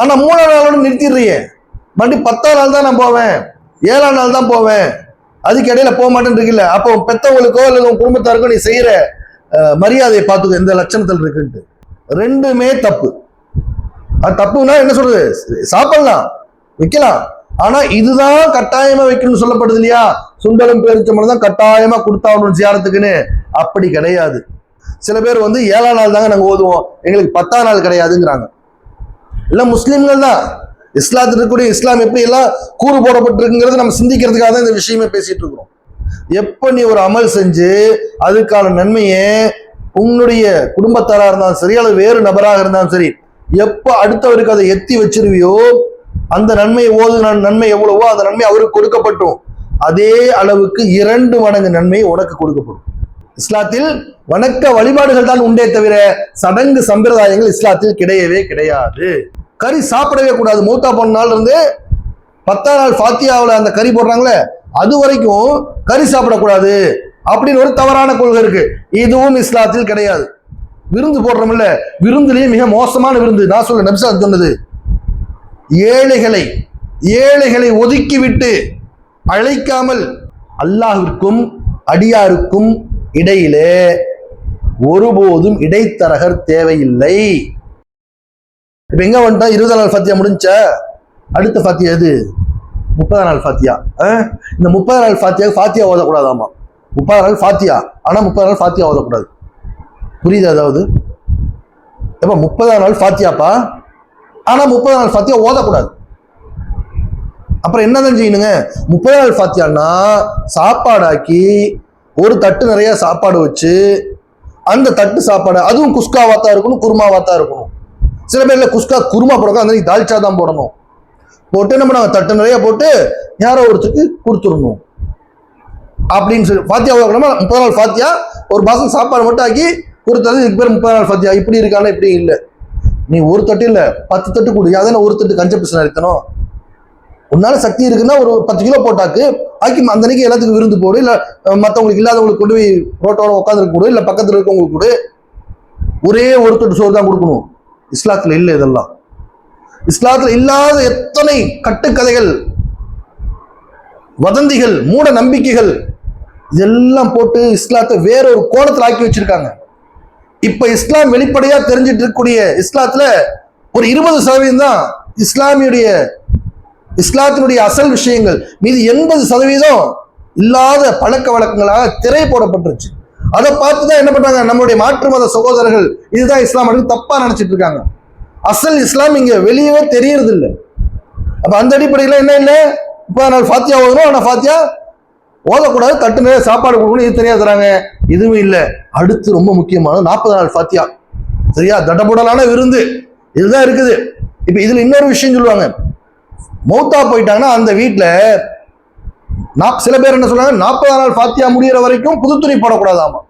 ஆனால் மூணாம் நாளோட நிறுத்திடுறியே. மறுபடியும் பத்தாம் நாள் தான் நான் போவேன். ஏழாம் நாள் தான் போவேன். அதுக்கு இடையில போக மாட்டேன்னு இருக்குல்ல. அப்போ பெத்தவங்களுக்கோ இல்லை உன் குடும்பத்தாருக்கோ நீ செய்கிற மரியாதையை பார்த்துக்கோ எந்த லட்சணத்தில் இருக்குன்ட்டு. ரெண்டுமே தப்பு. அது தப்புன்னா என்ன சொல்றது? சாப்பிடலாம் வைக்கலாம். ஆனா இதுதான் கட்டாயமா வைக்கணும்னு சொல்லப்படுது இல்லையா? சுண்டலும் பேரிச்சம்பளம் தான் கட்டாயமா கொடுத்தாகணும் ஜியாரத்துக்குன்னு அப்படி கிடையாது. சில பேர் வந்து ஏழாம் நாள் தாங்க நாங்கள் ஓதுவோம். எங்களுக்கு பத்தாம் நாள் கிடையாதுங்கிறாங்க. எல்லாம் முஸ்லீம்கள் தான். இஸ்லாத்தில் இருக்கக்கூடிய இஸ்லாம் எப்படி எல்லாம் கூறு போடப்பட்டிருக்குங்கிறது நம்ம சிந்திக்கிறதுக்காக தான் இந்த விஷயமே பேசிட்டு இருக்கிறோம். எப்ப நீ ஒரு அமல் செஞ்சு அதுக்கான நன்மையை உன்னுடைய குடும்பத்தாரா இருந்தாலும் சரி அல்லது வேறு நபராக இருந்தாலும் சரி எப்ப அடுத்தவருக்கு அதை எத்தி வச்சிருவியோ அந்த நன்மை ஓதுன நன்மை எவ்வளவோ அந்த நன்மை அவருக்கு கொடுக்கப்பட்டும். அதே அளவுக்கு இரண்டு மடங்கு நன்மை உனக்கு கொடுக்கப்படும். இஸ்லாத்தில் வணக்க வழிபாடுகள் தான் உண்டே தவிர சடங்கு சம்பிரதாயங்கள் இஸ்லாத்தில் கிடையவே கிடையாது. கறி சாப்பிடவே கூடாது. மூத்தா போன நாள் இருந்து பத்தாம் நாள் ஃபாத்தியாவில் அந்த கறி போடுறாங்களே அது வரைக்கும் கறி சாப்பிடக்கூடாது அப்படின்னு ஒரு தவறான கொள்கை இருக்கு. இதுவும் இஸ்லாத்தில் கிடையாது. விருந்து போடுறோம்ல விருந்துலேயே மிக மோசமான விருந்து. நான் சொல்ல நபிசா சொன்னது. ஏழைகளை ஏழைகளை ஒதுக்கிவிட்டு அழைக்காமல் அல்லாஹிற்கும் அடியாருக்கும் இடையிலே ஒருபோதும் இடைத்தரகர் தேவையில்லை. இப்ப எங்க வந்துட்டா இருபதாம் நாள் ஃபாத்தியா முடிஞ்ச? அடுத்த ஃபாத்தியா எது? முப்பதாம் நாள் ஃபாத்தியா. இந்த முப்பதாம் நாள் ஃபாத்தியா ஃபாத்தியா ஓதக்கூடாதாமா? முப்பதாம் நாள் ஃபாத்தியா. ஆனா முப்பதாம் நாள் ஃபாத்தியா ஓதக்கூடாது. புரியுது அதாவது எப்ப முப்பதாம் நாள் ஃபாத்தியாப்பா? ஆனா முப்பதாம் நாள் ஃபாத்தியா ஓதக்கூடாது. அப்புறம் என்னதான் செய்யணுங்க? முப்பது நாள் ஃபாத்தியான்னா சாப்பாடாக்கி ஒரு தட்டு நிறைய சாப்பாடு வச்சு அந்த தட்டு சாப்பாடு அதுவும் குஸ்காவாத்தான் இருக்கணும் குருமாவாத்தான் இருக்கணும். சில பேர்ல குஸ்கா குருமா போடணும் அந்த தால்ச்சா தான் போடணும். போட்டு நம்ம நாங்கள் தட்டு நிறைய போட்டு யாரோ ஒருத்தருக்கு கொடுத்துடணும். அப்படின்னு சொல்லி ஃபாத்தியா ஓதணுமா முப்பது நாள் ஃபாத்தியா ஒரு மாதம் சாப்பாடு மட்டும் ஆக்கி கொடுத்தது இதுக்கு பேர் முப்பது நாள் ஃபாத்தியா. இப்படி இருக்கானா இப்படி இல்லை. நீ ஒரு தட்டு இல்லை பத்து தட்டு கொடு. அதான ஒரு தட்டு கஞ்ச பிசு நிறுத்தணும் உன்னால சக்தி இருக்குன்னா ஒரு பத்து கிலோ போட்டாக்கு ஆக்கி அந்த அன்னைக்கு எல்லாத்துக்கும் விருந்து போடு. இல்லை மற்றவங்களுக்கு இல்லாதவங்களுக்கு கொண்டு போய் ரோட்டோட உட்காந்துருக்க கொடு. இல்லை பக்கத்தில் இருக்கவங்களுக்கு கொடு. ஒரே ஒரு தொட்டு சோறு தான் கொடுக்கணும். இஸ்லாத்துல இல்லை இதெல்லாம். இஸ்லாத்துல இல்லாத எத்தனை கட்டுக்கதைகள் வதந்திகள் மூட நம்பிக்கைகள் இதெல்லாம் போட்டு இஸ்லாத்தை வேற ஒரு கோணத்தில் ஆக்கி வச்சிருக்காங்க. இப்ப இஸ்லாம் வெளிப்படையா தெரிஞ்சிட்டு இருக்கக்கூடிய இஸ்லாத்துல ஒரு இருபது சதவீதம் தான் இஸ்லாமியுடைய இஸ்லாத்தினுடைய அசல் விஷயங்கள். மீது எண்பது சதவீதம் இல்லாத பழக்க வழக்கங்களாக திரை போடப்பட்டுருச்சு. அதை பார்த்து தான் என்ன பண்றாங்க? நம்மளுடைய மாற்று மத சகோதரர்கள் இதுதான் இஸ்லாம் அப்படின்னு தப்பா நினைச்சிட்டு இருக்காங்க. அசல் இஸ்லாம் இங்க வெளியவே தெரியறது இல்லை அப்ப அந்த அடிப்படையில் என்ன என்ன இப்போ நாள் ஃபாத்தியா ஓதணும் ஆனால் ஃபாத்தியா ஓதக்கூடாது தட்டு நிறைய சாப்பாடு கொடுக்கணும் இது தனியாக தராங்க. இதுவும் இல்லை. அடுத்து ரொம்ப முக்கியமானது நாற்பது நாள் ஃபாத்தியா. சரியா? தடபுடலான விருந்து. இதுதான் இருக்குது. இப்போ இதுல இன்னொரு விஷயம் சொல்லுவாங்க. மௌத்தா போயிட்டாங்கன்னா அந்த வீட்டில் நான் சில பேர் என்ன சொல்றாங்க நாற்பதாம் நாள் ஃபாத்தியா முடிகிற வரைக்கும் புது துணி போடக்கூடாதாமா?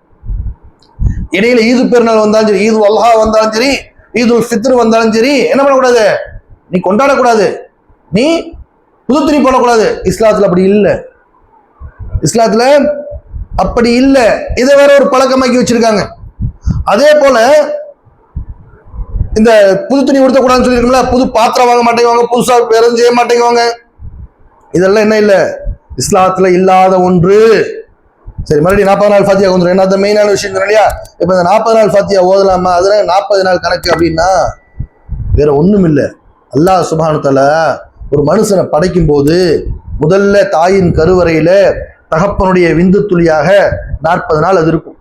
இடையில ஈது பெருநாள் வந்தாலும் சரி ஈது அல்ஹா வந்தாலும் சரி ஈதுல் ஃபித்ர் வந்தாலும் சரி என்ன பண்ணக்கூடாது? நீ கொண்டாடக்கூடாது. நீ புது துணி போடக்கூடாது. இஸ்லாத்துல அப்படி இல்லை. இஸ்லாத்துல அப்படி இல்லை. இதை வேற ஒரு பழக்கமாக்கி வச்சிருக்காங்க. அதே போல இந்த புது துணி உடுத்தக்கூடாதுன்னு சொல்லியிருக்கோம்ல புது பாத்திரம் வாங்க மாட்டேங்குவாங்க புதுசாக வேற செய்ய மாட்டேங்குவாங்க. இதெல்லாம் என்ன இல்லை. இஸ்லாத்துல இல்லாத ஒன்று. சரி மறுபடியும் நாற்பது நாள் ஃபாத்தியா வந்துடும் என்ன மெயினான விஷயம் இல்லையா? இப்போ இந்த நாற்பது நாள் ஃபாத்தியா ஓதலாமா? அதுல நாற்பது நாள் கணக்கு அப்படின்னா வேற ஒண்ணும் இல்லை. அல்லாஹ் சுபானத்தால ஒரு மனுஷனை படைக்கும் போது முதல்ல தாயின் கருவறையில தகப்பனுடைய விந்து துளியாக நாற்பது நாள் அது இருக்கும்.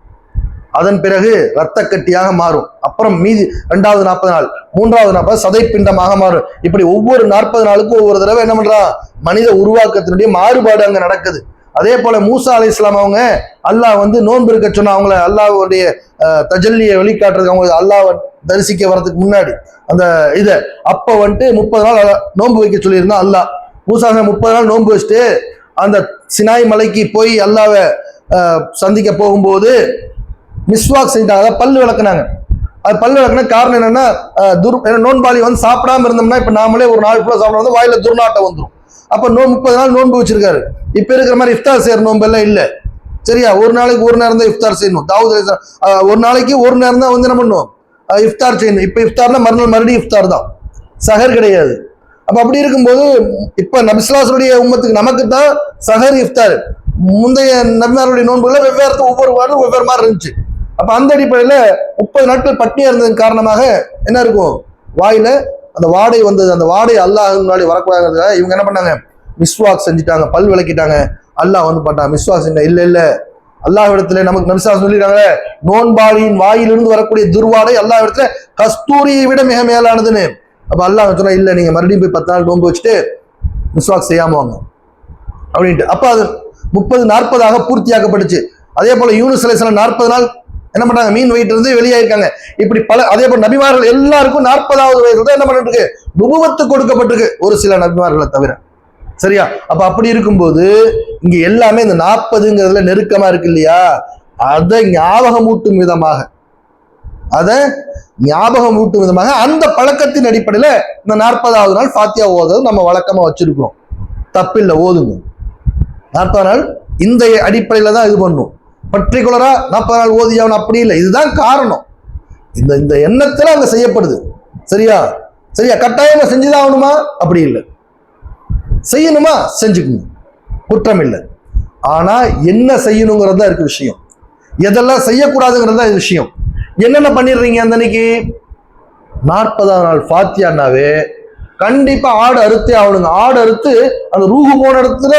அதன் பிறகு இரத்த கட்டியாக மாறும். அப்புறம் மீதி ரெண்டாவது நாற்பது நாள் மூன்றாவது நாற்பது சதைப்பிண்டமாக மாறும். இப்படி ஒவ்வொரு நாற்பது நாளுக்கும் ஒவ்வொரு தடவை என்ன பண்றான் மனித உருவாக்கத்தினுடைய மாறுபாடு அங்க நடக்குது. அதே போல மூசா அலி இஸ்லாம் அவங்க அல்லாஹ் வந்து நோன்பு இருக்க சொன்ன அவங்கள அல்லாஹ்வுடைய தஜல்லியை வெளிக்காட்டுறதுக்கு அவங்க அல்லாஹ் தரிசிக்க வர்றதுக்கு முன்னாடி அந்த இதை அப்ப வந்துட்டு முப்பது நாள் நோன்பு வைக்க சொல்லியிருந்தான் அல்லாஹ். மூசா முப்பது நாள் நோன்பு வச்சுட்டு அந்த சினாய் மலைக்கு போய் அல்லாவை சந்திக்க போகும்போது மிஸ்வாக் செஞ்சாங்க அதாவது பல்லு விளக்குனாங்க. அது பல்லு விளக்குன காரணம் என்னன்னா துர் ஏன்னா நோன்பாளி வந்து சாப்பிடாம இருந்தோம்னா இப்போ நாமளே ஒரு நாள் ஃபுல்லாக சாப்பிட வந்து வாயில துர்நாட்டம் வந்துடும் அப்போ நோ முப்பது நாள் நோன்பு வச்சிருக்காரு. இப்போ இருக்கிற மாதிரி இஃப்தார் செய்யற நோன்பு எல்லாம் சரியா? ஒரு நாளைக்கு ஒரு நேரம் தான் இஃப்தார் செய்யணும். தாவூத் ஒரு நாளைக்கு ஒரு நேரம் தான் வந்து என்ன பண்ணுவோம் இஃப்தார் செய்யணும். இப்போ இஃப்தார்னா மறுநாள் மறுபடியும் இஃப்தார் தான். சஹர் கிடையாது. அப்போ அப்படி இருக்கும்போது இப்போ நபிஸ்லாசருடைய உம்மத்துக்கு நமக்கு தான் சஹர் இஃப்தார். முந்தைய நபிமாருடைய நோன்புகளில் வெவ்வேறு ஒவ்வொரு வாரம் வெவ்வேறு மாதிரி இருந்துச்சு. அப்ப அந்த அடிப்படையில முப்பது நாட்கள் பட்டினியா இருந்ததன் காரணமாக என்ன இருக்கும்? வாயில அந்த வாடை வந்தது. அந்த வாடை அல்லாஹ் முன்னாடி வரக்கூடாது இவங்க என்ன பண்ணாங்க? மிஸ்வாக் செஞ்சுட்டாங்க. பல் விளக்கிட்டாங்க. அல்லாஹ் வந்து பண்ணான் மிஸ்வாக் செஞ்ச இல்ல இல்ல. அல்லாஹ் இடத்துல நமக்கு நபிசா சொல்லிட்டாங்க. நோன்பாளியின் வாயிலிருந்து வரக்கூடிய துர்வாடை அல்லாஹ் இடத்துல கஸ்தூரியை விட மிக மேலானதுன்னு. அப்ப அல்லாஹ் சொன்னா இல்ல நீங்க மறுபடியும் போய் பத்து நாள் நோன்பு வச்சுட்டு மிஸ்வாக் செய்யாம வாங்க. அப்படின்ட்டு. அப்ப அது முப்பது நாற்பதாக பூர்த்தியாக்கப்பட்டுச்சு. அதே போல யூனிஸ் நாற்பது நாள் என்ன பண்றாங்க? மீன் வயிற்று இருந்து வெளியாயிருக்காங்க. இப்படி பல அதே போல நபிமார்கள் எல்லாருக்கும் நாற்பதாவது வயதுல தான் என்ன பண்ணிட்டு இருக்கு நுபுவத்து கொடுக்கப்பட்டிருக்கு. ஒரு சில நபிமார்களை தவிர. சரியா? அப்ப அப்படி இருக்கும்போது இங்க எல்லாமே இந்த நாற்பதுங்கிறதுல நெருக்கமா இருக்கு இல்லையா? அதை ஞாபகமூட்டும் விதமாக. அதை ஞாபகம் ஊட்டும் விதமாக அந்த பழக்கத்தின் அடிப்படையில இந்த நாற்பதாவது நாள் ஃபாத்தியா ஓதுறது நம்ம வழக்கமா வச்சிருக்கிறோம். தப்பில்லை ஓதுங்க. நாற்பது நாள் இந்த அடிப்படையில தான் இது பண்ணும். பர்டிகுலரா நாற்பது நாள் ஓதியாவன் அப்படி இல்லை. இதுதான் காரணம். இந்த இந்த எண்ணத்துல அங்க செய்யப்படுது. சரியா? சரியா? கட்டாயமா செஞ்சுதான் ஆகணுமா? அப்படி இல்லை. செய்யணுமா? செஞ்சுக்கணும். குற்றம் இல்லை. ஆனா என்ன செய்யணுங்கிறது தான் இருக்கு விஷயம். எதெல்லாம் செய்யக்கூடாதுங்கிறது தான் விஷயம். என்னென்ன பண்ணிடுறீங்க அந்த அன்னைக்கு? நாற்பதாம் நாள் ஃபாத்தியானாவே கண்டிப்பா ஆடு அறுத்தே ஆகணுங்க. ஆடு அறுத்து அந்த ரூஹு போன இடத்துல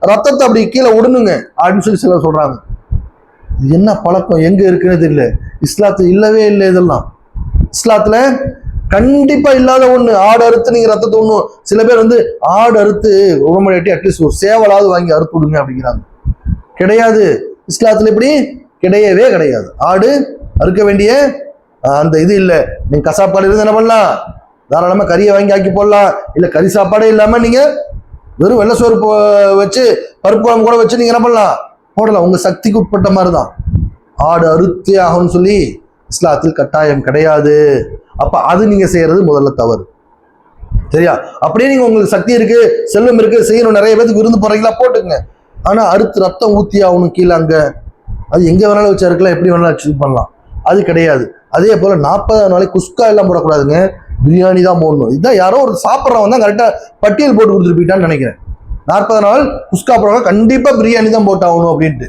ரத்தத்தை அப்படி கீழே விடணுங்க அப்படின்னு சொல்லி சிலர் சொல்றாங்க. இது என்ன பழக்கம்? எங்கே இருக்குன்னு தெரியல. இஸ்லாத்தில் இல்லவே இல்லை இதெல்லாம். இஸ்லாத்துல கண்டிப்பாக இல்லாத ஒன்று ஆடு அறுத்து நீங்கள் ரத்தத்தை ஒண்ணும் சில பேர் வந்து ஆடு அறுத்து உடம்படி அட்லீஸ்ட் ஒரு சேவலாவது வாங்கி அறுத்து விடுங்க அப்படிங்கிறாங்க. கிடையாது. இஸ்லாத்தில் இப்படி கிடையவே கிடையாது. ஆடு அறுக்க வேண்டிய அந்த இது இல்லை. நீங்கள் கசாப்பாடு இருந்து என்ன பண்ணலாம்? தாராளமாக கறியை வாங்கி ஆக்கி போடலாம். இல்லை கறி சாப்பாடே இல்லாமல் நீங்கள் வெறும் வெள்ளை சோறு வச்சு பருப்பு குழம்பு கூட வச்சு நீங்கள் என்ன பண்ணலாம்? போடலாம் உங்கள் சக்திக்கு உட்பட்ட மாதிரி தான் ஆடு அறுத்தே ஆகும்னு சொல்லி இஸ்லாத்தில் கட்டாயம் கிடையாது. அப்போ அது நீங்கள் செய்கிறது முதல்ல தவறு. சரியா? அப்படியே நீங்கள் உங்களுக்கு சக்தி இருக்கு செல்வம் இருக்குது செய்யணும் நிறைய பேருக்கு விருந்து போகிறீங்களா போட்டுங்க ஆனால் அறுத்து ரத்தம் ஊற்றி ஆகணும் கீழே அங்கே. அது எங்கே வேணாலும் வச்சு அறுக்கலாம் எப்படி வேணாலும் அச்சீவ் பண்ணலாம். அது கிடையாது. அதே போல் நாற்பதாம் நாளைக்கு குஸ்கா எல்லாம் போடக்கூடாதுங்க. பிரியாணி தான் போடணும். இதுதான் யாரோ ஒரு சாப்பிட்றவன் தான் கரெக்டாக பட்டியல் போட்டு கொடுத்துட்டு போயிட்டான்னு நினைக்கிறேன். நாற்பது நாள் குஸ்கா போடுறவங்க கண்டிப்பா பிரியாணி தான் போட்டாகணும் அப்படின்ட்டு.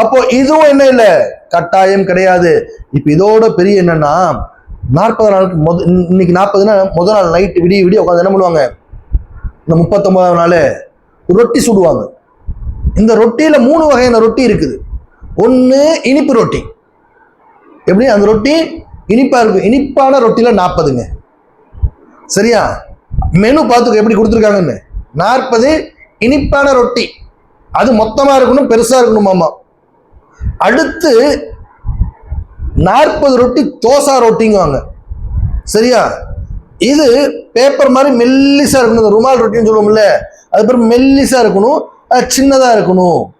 அப்போ இதுவும் என்ன இல்லை? கட்டாயம் கிடையாது. இப்போ இதோட பெரிய என்னன்னா நாற்பது நாளுக்கு முத இன்னைக்கு நாற்பதுனா முதல் நாள் நைட் விடிய விடிய உட்காந்து என்ன பண்ணுவாங்க? இந்த முப்பத்தொன்பதாம் நாள் ரொட்டி சுடுவாங்க. இந்த ரொட்டியில மூணு வகையான ரொட்டி இருக்குது. ஒன்று இனிப்பு ரொட்டி. எப்படி? அந்த ரொட்டி இனிப்பா இருக்கும் இனிப்பான ரொட்டியில நாற்பதுங்க. சரியா? மெனு பார்த்துக்க எப்படி கொடுத்துருக்காங்கன்னு. நாற்பது இனிப்பான ரொட்டி. அது மொத்தமாக இருக்கணும் பெருசாக இருக்கணும் மாமா. அடுத்து நாற்பது ரொட்டி தோசா ரொட்டிங்குவாங்க. சரியா? இது பேப்பர் மாதிரி மெல்லிசாக இருக்கணும். இந்த ருமால் ரொட்டின்னு சொல்லுவோம்ல அது பேர் மெல்லிசாக இருக்கணும் அது சின்னதாக இருக்கணும்.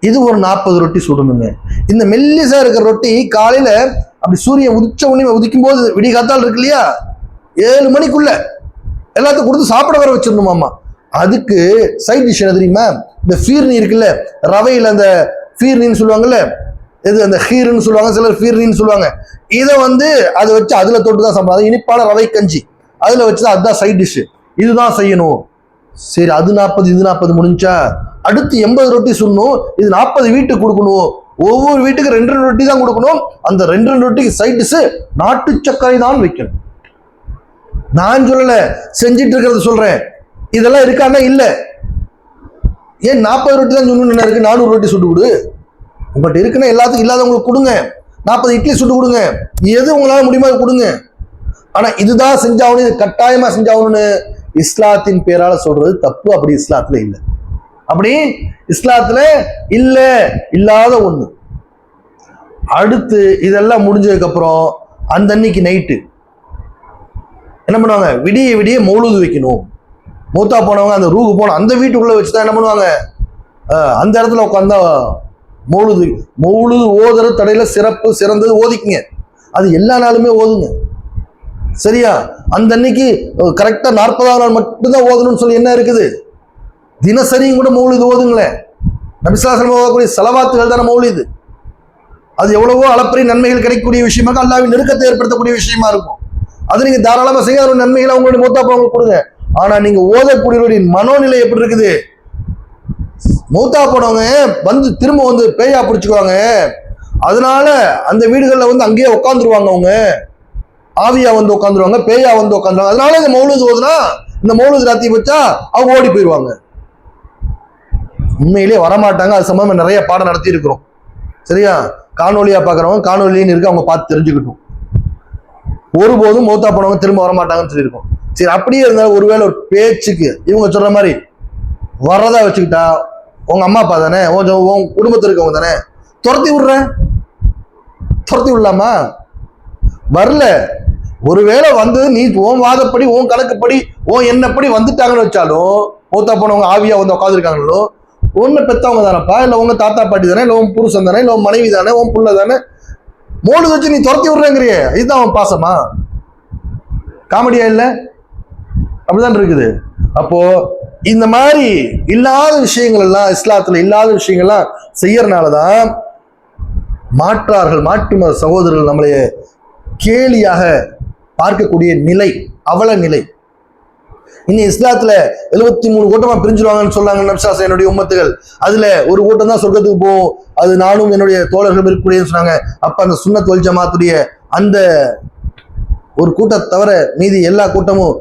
இது ஒரு நாற்பது ரொட்டி சுடணுங்க. இந்த மெல்லிசாக இருக்கிற ரொட்டி காலையில் அப்படி சூரியன் உதிச்ச உடனே உதிக்கும் போது விடிகாத்தால் இருக்கு இல்லையா? ஏழு மணிக்குள்ள. எல்லாத்தையும் கொடுத்து சாப்பிட வர வச்சிடணுமாமா அதுக்கு சைட் டிஷ் என்ன தெரியுமா? இந்த ஃபீர்னி இருக்குல்ல ரவையில் அந்த ஃபீர்னின்னு சொல்லுவாங்கல்ல இது அந்த ஹீர்னு சொல்லுவாங்க சிலர் ஃபீர்னின்னு சொல்லுவாங்க. இதை வந்து அதை வச்சு அதில் தொட்டு தான் சாப்பிடணும் இனிப்பான ரவை கஞ்சி. அதில் வச்சு தான் அதுதான் சைட் டிஷ்ஷு இதுதான் செய்யணும். சரி அது நாற்பது இது நாற்பது முடிஞ்சா அடுத்து எண்பது ரொட்டி சுடணும். இது நாற்பது வீட்டுக்கு கொடுக்கணும். ஒவ்வொரு வீட்டுக்கு ரெண்டு ரெண்டு ரொட்டி தான் கொடுக்கணும். அந்த ரெண்டு ரெண்டு ரொட்டிக்கு சைட் டிஷ்ஷு நாட்டு சர்க்கரை தான் வைக்கணும். நான் சொல்லலை செஞ்சிட்டு இருக்கிறத சொல்கிறேன் இதெல்லாம் இருக்கான்னா இல்லை. ஏன் நாற்பது ரொட்டி தான் சொல்லணும் இருக்கு? நானூறு ரொட்டி சுட்டு கொடு. உங்கள்கிட்ட இருக்குன்னா எல்லாத்துக்கும் இல்லாதவங்களுக்கு கொடுங்க. நாற்பது இட்லி சுட்டு கொடுங்க. எது உங்களால் முடியுமா கொடுங்க. ஆனால் இதுதான் செஞ்சாகணும் இது கட்டாயமாக செஞ்சாகணும்னு இஸ்லாத்தின் பேரால் சொல்றது தப்பு. அப்படி இஸ்லாத்தில் இல்லை. அப்படி இஸ்லாத்தில் இல்லை இல்லாத ஒன்று அடுத்து இதெல்லாம் முடிஞ்சதுக்கப்புறம் அந்த அன்னைக்கு நைட்டு என்ன பண்ணுவாங்க? விடிய விடிய மௌலூது வைக்கணும். மூத்தா போனவங்க அந்த ரூகு போன அந்த வீட்டுக்குள்ளே வச்சு தான் என்ன பண்ணுவாங்க? அந்த இடத்துல உட்காந்தா மூழுது மௌலுது ஓதுற தடையில சிறப்பு சிறந்தது ஓதிக்குங்க. அது எல்லா நாளுமே ஓதுங்க. சரியா? அந்த அன்னைக்கு கரெக்டாக நாற்பதாம் நாள் மட்டும்தான் ஓதணும்னு சொல்லி என்ன இருக்குது? தினசரியும் கூட மௌலிது ஓதுங்களேன் நபிசாசனம் ஓதக்கூடிய செலவாத்துகள் தானே மௌலிது அது எவ்வளவோ அளப்பரிய நன்மைகள் கிடைக்கக்கூடிய விஷயமாக அல்லாவின் நெருக்கத்தை ஏற்படுத்தக்கூடிய விஷயமா இருக்கும். அது நீங்கள் தாராளமாக செய்ய அதோட நன்மைகளை அவங்களுடைய மூத்தா போனவங்களுக்கு கொடுங்க. ஆனா நீங்க ஓதக்கூடியவருடைய மனோநிலை எப்படி இருக்குது? மூத்தா போனவங்க வந்து திரும்ப வந்து பேயா பிடிச்சிக்குவாங்க. அதனால அந்த வீடுகளில் வந்து அங்கேயே உட்காந்துருவாங்க அவங்க. ஆவியா வந்து உட்காந்துருவாங்க பேயா வந்து உட்காந்துருவாங்க அதனால இந்த மௌலூது ஓதுனா இந்த மௌலூது ராத்தி வச்சா அவங்க ஓடி போயிடுவாங்க. உண்மையிலே வரமாட்டாங்க. அது சம்பந்தமா நிறைய பாடம் நடத்தி இருக்கிறோம் சரியா? காணொலியா பார்க்குறவங்க காணொலின்னு இருக்கு அவங்க பார்த்து தெரிஞ்சுக்கிட்டோம். ஒருபோதும் மௌத்தா போனவங்க திரும்ப வரமாட்டாங்கன்னு சொல்லியிருக்கோம். சரி அப்படியே இருந்தாலும் ஒருவேளை ஒரு பேச்சுக்கு இவங்க சொல்ற மாதிரி வர்றதா வச்சுக்கிட்டா உங்க அம்மா அப்பா தானே? உன் உன் குடும்பத்தில் இருக்கவங்க தானே? துரத்தி விடுறேன். துரத்தி விடலாமா? வரல. ஒருவேளை வந்து நீ உன் வாதப்படி உன் கணக்குப்படி ஓன் என்னப்படி வந்துட்டாங்கன்னு வச்சாலும் மூத்தா போனவங்க ஆவியா வந்து உட்காந்துருக்காங்களோ ஒன்று பெத்தவங்க தானப்பா? இல்லை உங்க தாத்தா பாட்டி தானே? இல்லை உன் புருஷன் தானே? இல்லை உன் மனைவி தானே? உன் புள்ள தானே? மோடு வச்சு நீ துரத்தி விடுறேங்கிறிய. இதுதான் அவன் பாசமா? காமெடியா இல்லை? அப்படிதான் இருக்குது. அப்போ இந்த மாதிரி இல்லாத விஷயங்கள் எல்லாம் இஸ்லாத்துல இல்லாத விஷயங்கள்லாம் செய்யறனாலதான் மாற்றார்கள் மாற்று மத சகோதரர்கள் நம்மளை கேலியாக பார்க்கக்கூடிய நிலை அவல நிலை. இனி இஸ்லாத்துல எழுபத்தி மூணு கூட்டமா பிரிஞ்சிருவாங்கன்னு சொன்னாங்க நப்சாஸ் என்னுடைய உம்மத்துகள். அதுல ஒரு கூட்டம் தான் சொர்க்கத்துக்கு போகும். அது நானும் என்னுடைய தோழர்கள் இருக்கக்கூடியன்னு சொன்னாங்க. அப்ப அந்த சுண்ண வல் ஜமாத்துடைய அந்த ஒரு கூட்டத்தை தவிர மீதி எல்லா கூட்டமும்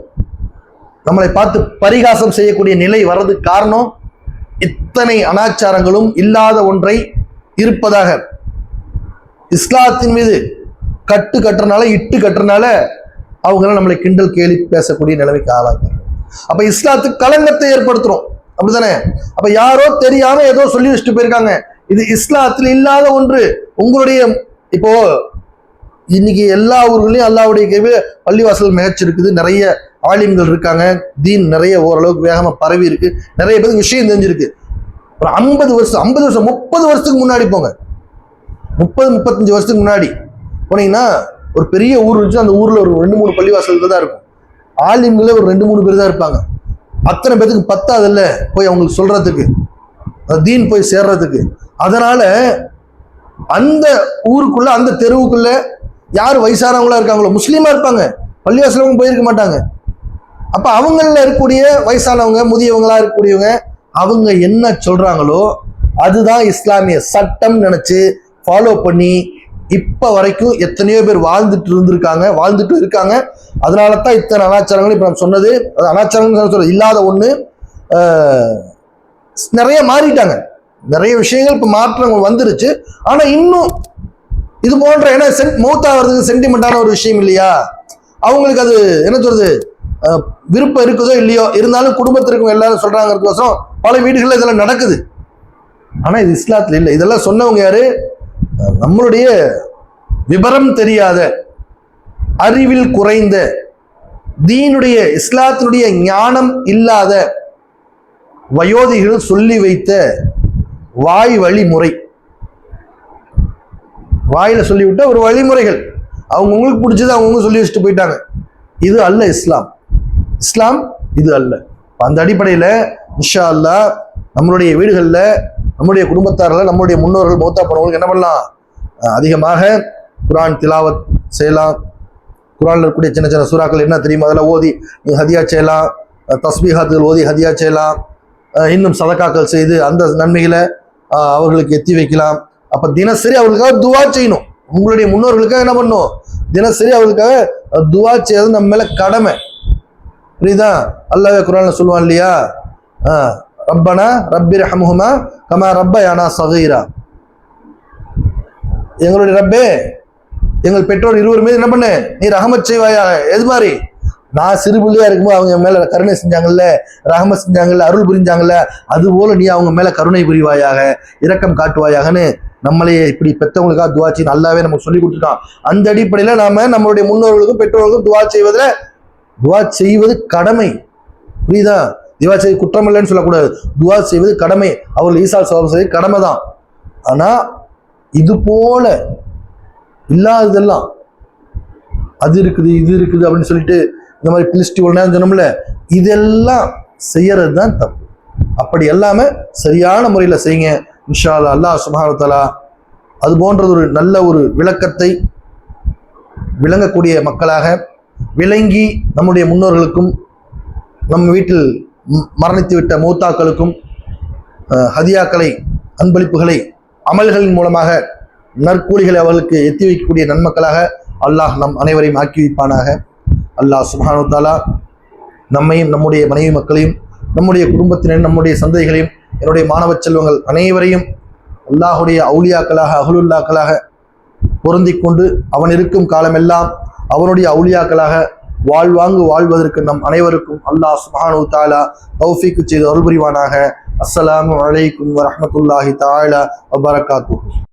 நம்மளை பார்த்து பரிகாசம் செய்யக்கூடிய நிலை வர்றதுக்கு காரணம் இத்தனை அனாச்சாரங்களும் இல்லாத ஒன்றை இருப்பதாக. இஸ்லாத்தின் மீது கட்டு கட்டுறனால இட்டு கட்டுறனால அவங்களாம் நம்மளை கிண்டல் கேலி பேசக்கூடிய நிலைமைக்கு ஆளாங்க அப்ப இஸ்லாத்துக்கு களங்கத்தை ஏற்படுத்துறோம். அப்படிதானே அப்ப யாரோ தெரியாம ஏதோ சொல்லி வச்சுட்டு போயிருக்காங்க. இது இஸ்லாத்தில் இல்லாத ஒன்று. உங்களுடைய இப்போ இன்னைக்கு எல்லா ஊர்களையும் அல்லாவுடைய கையில் பள்ளிவாசல் மேய்ச்சிருக்குது நிறைய ஆலிம்கள் இருக்காங்க. தீன் நிறைய ஓரளவுக்கு வேகமாக பரவி இருக்கு. நிறைய பேருக்கு விஷயம் தெரிஞ்சிருக்கு. ஒரு ஐம்பது வருஷம் ஐம்பது வருஷம் முப்பது வருஷத்துக்கு முன்னாடி போங்க. முப்பது முப்பத்தஞ்சு வருஷத்துக்கு முன்னாடி போனீங்கன்னா ஒரு பெரிய ஊர் இருந்துச்சு அந்த ஊரில் ஒரு ரெண்டு மூணு பள்ளிவாசல் தான் இருக்கும். ஆலிம்களே ஒரு ரெண்டு மூணு பேர் தான் இருப்பாங்க. அத்தனை பேத்துக்கு பத்தாதுல்ல போய் அவங்களுக்கு சொல்றதுக்கு. தீன் போய் சேர்றதுக்கு. அதனால அந்த ஊருக்குள்ள அந்த தெருவுக்குள்ள யார் வயசானவங்களா இருக்காங்களோ முஸ்லீமாக இருப்பாங்க. பள்ளிவாசலவங்க போயிருக்க மாட்டாங்க. அப்போ அவங்களில் இருக்கக்கூடிய வயசானவங்க முதியவங்களா இருக்கக்கூடியவங்க அவங்க என்ன சொல்றாங்களோ அதுதான் இஸ்லாமிய சட்டம் நினைச்சு ஃபாலோ பண்ணி இப்போ வரைக்கும் எத்தனையோ பேர் வாழ்ந்துட்டு இருந்திருக்காங்க வாழ்ந்துட்டு இருக்காங்க. அதனால தான் இத்தனை அனாச்சாரங்கள் இப்போ நான் சொன்னது அது அனாச்சாரங்கள் சொல்றது இல்லாத ஒன்று நிறைய மாறிட்டாங்க. நிறைய விஷயங்கள் இப்போ மாற்றங்கள் வந்துருச்சு. ஆனால் இன்னும் இது போன்ற ஏன்னா சென் மௌத்தாகிறதுக்கு சென்டிமெண்ட்டான ஒரு விஷயம் இல்லையா? அவங்களுக்கு அது என்ன சொல்றது விருப்பம் இருக்குதோ இல்லையோ இருந்தாலும் குடும்பத்திற்கும் எல்லாரும் சொல்றாங்கிறதுக்கோசரம் பல வீடுகளில் இதெல்லாம் நடக்குது. ஆனால் இது இஸ்லாத்தில் இல்லை. இதெல்லாம் சொன்னவங்க யாரு? நம்மளுடைய விபரம் தெரியாத அறிவில் குறைந்த தீனுடைய இஸ்லாத்தினுடைய ஞானம் இல்லாத வயோதிகள் சொல்லி வைத்த வாய் வழிமுறை வாயில சொல்லிவிட்ட ஒரு வழிமுறைகள். அவங்க உங்களுக்கு பிடிச்சது அவங்கவுங்க சொல்லி வச்சுட்டு போயிட்டாங்க. இது அல்ல இஸ்லாம். இஸ்லாம் இது அல்ல. அந்த அடிப்படையில் இன்ஷா அல்லா நம்மளுடைய வீடுகளில் நம்முடைய குடும்பத்தாரில் நம்மளுடைய முன்னோர்கள் மௌத்தா போனவங்களுக்கு என்ன பண்ணலாம்? அதிகமாக குரான் திலாவத் செய்யலாம். குரானில் இருக்கக்கூடிய சின்ன சின்ன சூறாக்கள் என்ன தெரியுமோ? அதெல்லாம் ஓதி நீங்க ஹதியா செய்யலாம். அஹ் தஸ்பீஹாத்துகள் ஓதி ஹதியா செய்யலாம். இன்னும் சதக்காக்கள் செய்து அந்த நன்மைகளை அவர்களுக்கு எத்தி வைக்கலாம். அப்ப தினசரி அவர்களுக்காக துவா செய்யணும். உங்களுடைய முன்னோர்களுக்காக என்ன பண்ணணும்? தினசரி அவர்களுக்காக துவா செய்யறது நம்ம மேல கடமை. புரியுதா? அல்லாவே குரான் சொல்லுவான் இல்லையா? ரப்பனா ரப்பி ரஹமுஹுமா கமா ரப்ப யானா சகீரா. எங்களுடைய ரப்பே எங்கள் பெற்றோர் இருவர் மீது என்ன பண்ணு? நீ ரஹமத் செய்வாயா? எது மாதிரி? நான் சிறு பிள்ளையா இருக்கும்போது அவங்க மேல கருணை செஞ்சாங்கல்ல ரஹமத் செஞ்சாங்கல்ல அருள் புரிஞ்சாங்கல்ல அது போல நீ அவங்க மேல கருணை புரிவாயாக இரக்கம் காட்டுவாயாகன்னு நம்மளே இப்படி பெற்றவங்களுக்காக துவா செய்ய நல்லாவே நமக்கு சொல்லி கொடுத்துட்டான். அந்த அடிப்படையில நாம நம்மளுடைய முன்னோர்களுக்கும் பெற்றோர்களுக்கும் துவா செய்வதில் துவா செய்வது கடமை. புரியுதா? துவா செய்வது குற்றம் இல்லைன்னு சொல்லக்கூடாது. துவா செய்வது கடமை. அவர்கள் ஈசா சோபம் செய்வது கடமை தான் ஆனா இது போல இல்லாததெல்லாம் அது இருக்குது இது இருக்குது அப்படின்னு சொல்லிட்டு இந்த மாதிரி பிலிஸ்டி ஒரு நேரம் சொன்னோம்ல இதெல்லாம் செய்யறது தான் தப்பு. அப்படி எல்லாமே சரியான முறையில் செய்யுங்க. இன்ஷா அல்லாஹ் அல்லாஹ் அது போன்றது ஒரு நல்ல ஒரு விளக்கத்தை விளங்கக்கூடிய மக்களாக விளங்கி நம்முடைய முன்னோர்களுக்கும் நம் வீட்டில் மரணித்துவிட்ட மரணித்து விட்ட மூத்தாக்களுக்கும் ஹதியாக்களை அன்பளிப்புகளை அமல்களின் மூலமாக நற்கூலிகளை அவர்களுக்கு எத்தி வைக்கக்கூடிய நன்மக்களாக அல்லாஹ் நம் அனைவரையும் ஆக்கி வைப்பானாக. அல்லாஹ் சுபானுத்தாலா தாலா நம்மையும் நம்முடைய மனைவி மக்களையும் நம்முடைய குடும்பத்தினரையும் நம்முடைய சந்தைகளையும் என்னுடைய மாணவ செல்வங்கள் அனைவரையும் அல்லாஹுடைய அவுளியாக்களாக அகலுல்லாக்களாக பொருந்தி கொண்டு அவன் இருக்கும் காலமெல்லாம் அவனுடைய அவுளியாக்களாக வாழ்வாங்கு வாழ்வதற்கு நம் அனைவருக்கும் அல்லாஹ் சுபானு தாலா தௌஃபிக்கு செய்து அருள் புரிவானாக அஸ்ஸலாமு வலைக்கும் வரமத்துல்லாஹி தாலா வபரகாத்துஹு.